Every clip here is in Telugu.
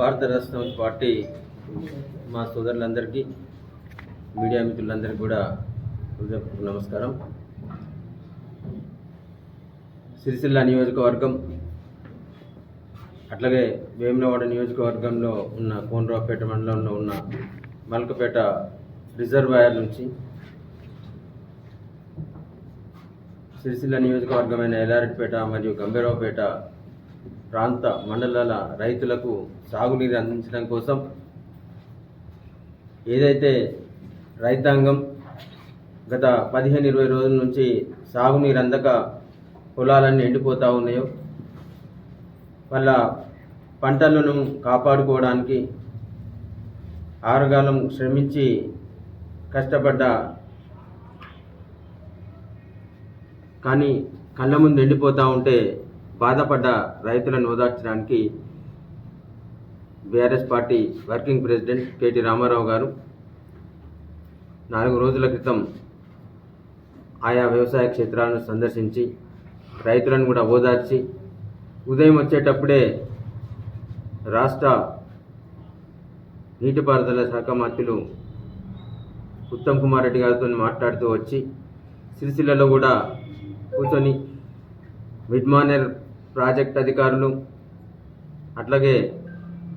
భారత రాష్ట్రం పార్టీ మా సోదరులందరికీ మీడియా మిత్రులందరికీ కూడా హృదయపూర్వక నమస్కారం. సిరిసిల్ల నియోజకవర్గం అట్లాగే వేములవాడ నియోజకవర్గంలో ఉన్న కోనరావుపేట మండలంలో ఉన్న మల్కపేట రిజర్వాయర్ నుంచి సిరిసిల్ల నియోజకవర్గమైన ఎల్లారెడ్డిపేట మరియు గంభీరావుపేట ప్రాంత మండలాల రైతులకు సాగునీరు అందించడం కోసం ఏదైతే రైతాంగం గత పదిహేను ఇరవై రోజుల నుంచి సాగునీరు అందక పొలాలన్నీ ఎండిపోతూ ఉన్నాయో వాళ్ళ పంటలను కాపాడుకోవడానికి ఆరుగాలం శ్రమించి కష్టపడ్డ కానీ కళ్ళ ముందు ఎండిపోతూ ఉంటే బాధపడ్డ రైతులను ఓదార్చడానికి BRS party working president K T Rama Rao గారు నాలుగు రోజుల క్రితం ఆయా వ్యవసాయ క్షేత్రాలను సందర్శించి రైతులను కూడా ఓదార్చి ఉదయం వచ్చేటప్పుడే రాష్ట్ర నీటిపారుదల శాఖ మంత్రులు ఉత్తమ్ కుమార్ రెడ్డి గారితో మాట్లాడుతూ వచ్చి సిరిసిల్లలో కూడా కూర్చొని మిడ్మానర్ ప్రాజెక్ట్ అధికారులు అట్లాగే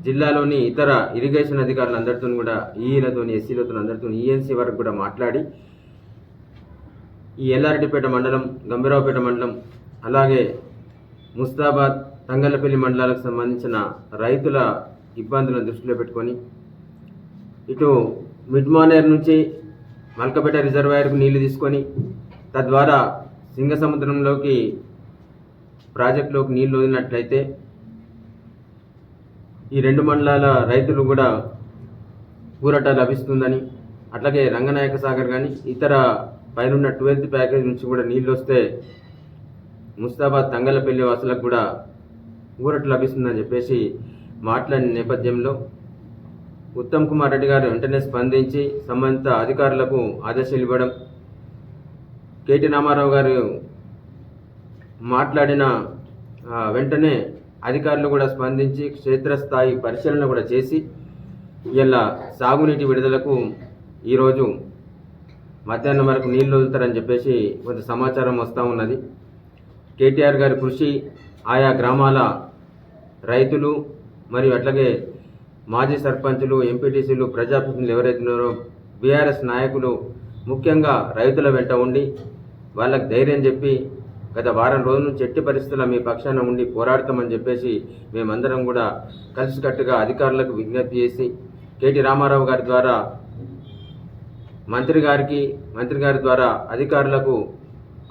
జిల్లాలోని ఇతర ఇరిగేషన్ అధికారులు అందరితో కూడా ఈఈలతో ఎస్సీలతో అందరితో ఈఎన్సీ వరకు కూడా మాట్లాడి ఈ ఎల్లారెడ్డిపేట మండలం గంభీరావుపేట మండలం అలాగే ముస్తాబాద్ తంగలపల్లి మండలాలకు సంబంధించిన రైతుల ఇబ్బందులను దృష్టిలో పెట్టుకొని ఇటు మిడ్మానేర్ నుంచి మల్కపేట రిజర్వాయర్కు నీళ్ళు తీసుకొని తద్వారా సింగ సముద్రంలోకి ప్రాజెక్టులోకి నీళ్ళు వదిలినట్లయితే ఈ రెండు మండలాల రైతులు కూడా ఊరట లభిస్తుందని అట్లాగే రంగనాయక సాగర్ కానీ ఇతర పైనున్న ట్వెల్త్ ప్యాకేజ్ నుంచి కూడా నీళ్ళు వస్తే ముస్తాబాద్ తంగలపల్లి వాసులకు కూడా ఊరట లభిస్తుందని చెప్పేసి మాట్లాడిన నేపథ్యంలో ఉత్తమ్ కుమార్ రెడ్డి గారు వెంటనే స్పందించి సంబంధిత అధికారులకు ఆదేశాలు ఇవ్వడం కేటీ రామారావు గారు మాట్లాడిన వెంటనే అధికారులు కూడా స్పందించి క్షేత్రస్థాయి పరిశీలన కూడా చేసి ఇలా సాగునీటి విడుదలకు ఈరోజు మధ్యాహ్నం వరకు నీళ్ళు వదులుతారని చెప్పేసి కొంత సమాచారం వస్తూ ఉన్నది. కేటీఆర్ గారి కృషి ఆయా గ్రామాల రైతులు మరియు అట్లాగే మాజీ సర్పంచులు ఎంపీటీసీలు ప్రజాప్రతినిధులు ఎవరైతే ఉన్నారో బీఆర్ఎస్ నాయకులు ముఖ్యంగా రైతుల వెంట ఉండి వాళ్ళకి ధైర్యం చెప్పి గత వారం రోజుల నుంచి ఎట్టి పరిస్థితుల్లో మీ పక్షాన ఉండి పోరాడతామని చెప్పేసి మేమందరం కూడా కలిసికట్టుగా అధికారులకు విజ్ఞప్తి చేసి కేటీ రామారావు గారి ద్వారా మంత్రి గారికి మంత్రి గారి ద్వారా అధికారులకు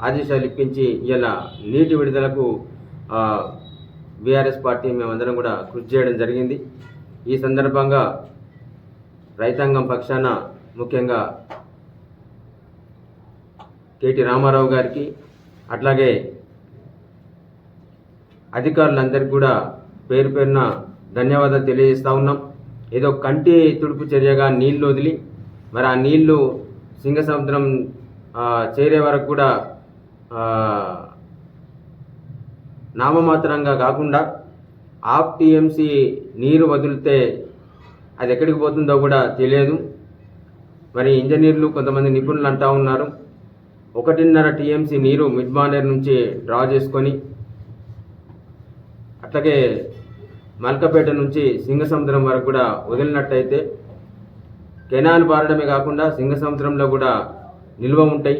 ఆదేశాలు ఇప్పించి ఇలా నీటి విడుదలకు బీఆర్ఎస్ పార్టీ మేమందరం కూడా కృషి చేయడం జరిగింది. ఈ సందర్భంగా రైతాంగం పక్షాన ముఖ్యంగా కేటీ రామారావు గారికి అట్లాగే అధికారులందరికీ కూడా పేరు పేరున ధన్యవాదాలు తెలియజేస్తూ ఉన్నాం. ఏదో కంటి తుడుపు చర్యగా నీళ్ళు వదిలి మరి ఆ నీళ్ళు సింగ సముద్రం చేరే వరకు కూడా నామమాత్రంగా కాకుండా ఆఫ్ టీఎంసీ నీరు వదిలితే అది ఎక్కడికి పోతుందో కూడా తెలియదు. మరి ఇంజనీర్లు కొంతమంది నిపుణులు అంటూ ఉన్నారు. ఒకటిన్నర టీఎంసీ నీరు మిడ్ మానేర్ నుంచి డ్రా చేసుకొని అట్లాగే మల్కపేట నుంచి సింగసముద్రం వరకు కూడా వదిలినట్టయితే కెనాల్ పారడమే కాకుండా సింగసముద్రంలో కూడా నిల్వ ఉంటాయి.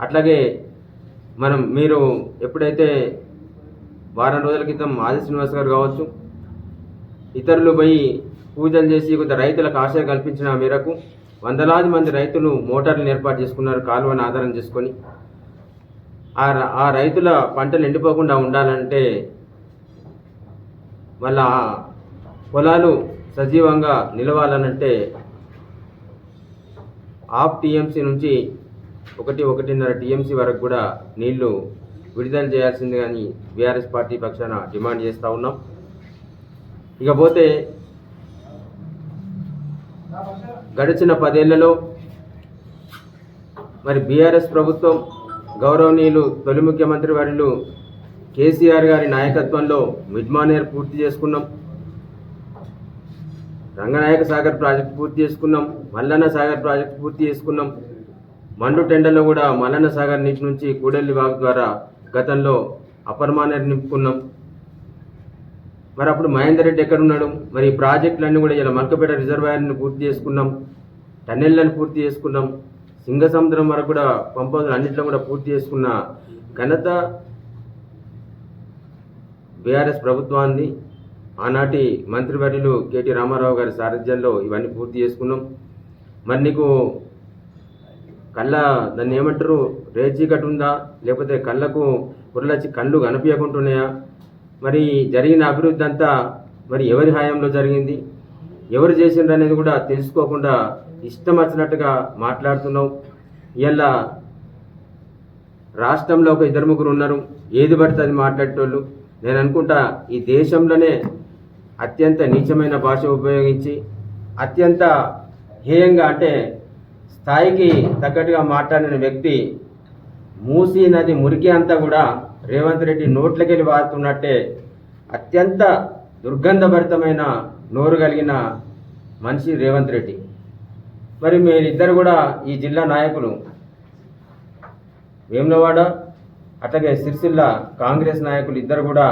అట్లాగే మనం మీరు ఎప్పుడైతే వారం రోజుల క్రితం ఆది శ్రీనివాస్ గారు కావచ్చు ఇతరులు పోయి పూజలు చేసి కొంత రైతులకు ఆశ కల్పించిన మేరకు వందలాది మంది రైతులు మోటార్లను ఏర్పాటు చేసుకున్నారు కాలువను ఆధారం చేసుకొని. ఆ ఆ రైతుల పంటలు ఎండిపోకుండా ఉండాలంటే వాళ్ళ పొలాలు సజీవంగా నిలవాలనంటే హాఫ్ టీఎంసీ నుంచి ఒకటి ఒకటిన్నర టీఎంసీ వరకు కూడా నీళ్ళు విడుదల చేయాల్సింది కానీ బీఆర్ఎస్ పార్టీ పక్షాన డిమాండ్ చేస్తూ ఉన్నాం. ఇకపోతే గడిచిన పదేళ్ళలో మరి బీఆర్ఎస్ ప్రభుత్వం గౌరవనీయులు తొలి ముఖ్యమంత్రి వర్యులు కేసీఆర్ గారి నాయకత్వంలో మిడ్మానేర్ పూర్తి చేసుకున్నాం. రంగనాయక సాగర్ ప్రాజెక్ట్ పూర్తి చేసుకున్నాం. మల్లన్న సాగర్ ప్రాజెక్ట్ పూర్తి చేసుకున్నాం. మండు టెండర్లో కూడా మల్లన్న సాగర్ నీటి నుంచి కూడెల్లి వాగు ద్వారా గతంలో అపర్మాన నింపుకున్నాం. మరి అప్పుడు మహేందర్ రెడ్డి ఎక్కడ ఉన్నాడు మరి ఈ ప్రాజెక్టులన్నీ కూడా ఇలా మల్కపేట రిజర్వాయర్ని పూర్తి చేసుకున్నాం. టన్నెళ్ళని పూర్తి చేసుకున్నాం. సింగసముద్రం వరకు కూడా పంపౌజులు అన్నింటిలో కూడా పూర్తి చేసుకున్న ఘనత బీఆర్ఎస్ ప్రభుత్వాన్ని ఆనాటి మంత్రివర్యులు కేటీ రామారావు గారి సారథ్యంలో ఇవన్నీ పూర్తి చేసుకున్నాం. మరి నీకు కళ్ళ దాన్ని ఏమంటారు రేచీకట్ ఉందా? లేకపోతే కళ్ళకు పురలచ్చి కళ్ళు కనిపించకుంటున్నాయా? మరి జరిగిన అభివృద్ధి అంతా మరి ఎవరి హయాంలో జరిగింది? ఎవరు చేసిండ్రు అనేది కూడా తెలుసుకోకుండా ఇష్టం వచ్చినట్టుగా మాట్లాడుతున్నావు ఇలా రాష్ట్రంలో ఒక ఇద్దరు ముగ్గురు ఉన్నారు. ఏది పడితే అది మాట్లాడేటోళ్ళు. నేను అనుకుంటా ఈ దేశంలోనే అత్యంత నీచమైన భాష ఉపయోగించి అత్యంత హేయంగా అంటే స్థాయికి తగ్గట్టుగా మాట్లాడిన వ్యక్తి మూసీ నది మురికి అంతా కూడా రేవంత్ రెడ్డి నోట్లకెళ్ళి వారుతున్నట్టే అత్యంత దుర్గంధభరితమైన నోరు కలిగిన మనిషి రేవంత్ రెడ్డి. మరి మీరిద్దరు కూడా ఈ జిల్లా నాయకులు. వేములవాడ అట్లాగే సిరిసిల్ల కాంగ్రెస్ నాయకులు ఇద్దరు కూడా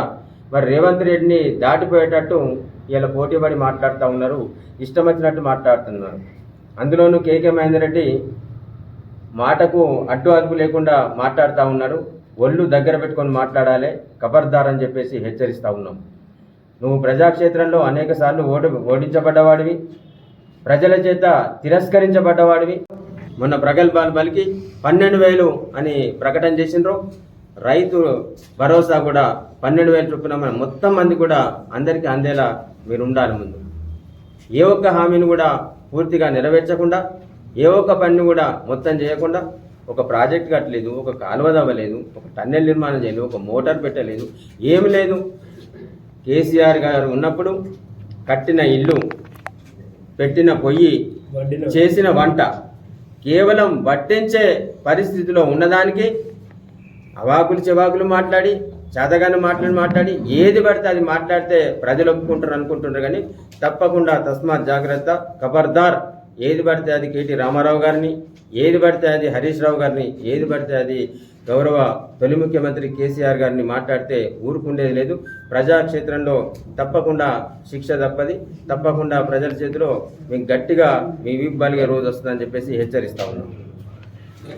మరి రేవంత్ రెడ్డిని దాటిపోయేటట్టు ఇలా పోటీపడి మాట్లాడుతూ ఉన్నారు ఇష్టం వచ్చినట్టు మాట్లాడుతున్నారు. అందులోనూ కేకే మహేందర్ రెడ్డి మాటకు అడ్డు అదుపు లేకుండా మాట్లాడుతూ ఉన్నారు. ఒళ్ళు దగ్గర పెట్టుకొని మాట్లాడాలి కబర్దారని అని చెప్పేసి హెచ్చరిస్తూ ఉన్నాం. నువ్వు ప్రజాక్షేత్రంలో అనేక సార్లు ఓడి ఓడించబడ్డవాడివి. ప్రజల చేత తిరస్కరించబడ్డవాడివి. మొన్న ప్రగల్భాలు పలికి పన్నెండు వేలు అని ప్రకటన చేసిండ్రు. రైతు భరోసా కూడా పన్నెండు వేల చొప్పున మన మొత్తం మంది కూడా అందరికీ అందేలా మీరు ఉండాలి ముందు. ఏ ఒక్క హామీని కూడా పూర్తిగా నెరవేర్చకుండా ఏ ఒక్క పనిని కూడా మొత్తం చేయకుండా ఒక ప్రాజెక్ట్ కట్టలేదు ఒక కాలువ తవ్వలేదు ఒక టన్నెల్ నిర్మాణం చేయలేదు ఒక మోటార్ పెట్టలేదు ఏమి లేదు. కేసీఆర్ గారు ఉన్నప్పుడు కట్టిన ఇల్లు పెట్టిన పొయ్యి చేసిన వంట కేవలం వడ్డించే పరిస్థితిలో ఉన్నదానికి అవాకులు చెవాకులు మాట్లాడి చేతగాని మాటలు మాట్లాడి ఏది పడితే అది మాట్లాడితే ప్రజలు ఒప్పుకుంటారు అనుకుంటుంటారు కానీ తప్పకుండా తస్మాత్ జాగ్రత్త ఖబర్దార్ ఏది పడితే అది కేటీ రామారావు గారిని ఏది పడితే అది హరీష్ రావు గారిని ఏది పడితే అది గౌరవ తొలి ముఖ్యమంత్రి కేసీఆర్ గారిని మాట్లాడితే ఊరుకుండేది లేదు. ప్రజాక్షేత్రంలో తప్పకుండా శిక్ష తప్పది. తప్పకుండా ప్రజల చేతిలో మేము గట్టిగా మీ వీపు బలిగే రోజు వస్తుందని చెప్పేసి హెచ్చరిస్తా ఉన్నాం.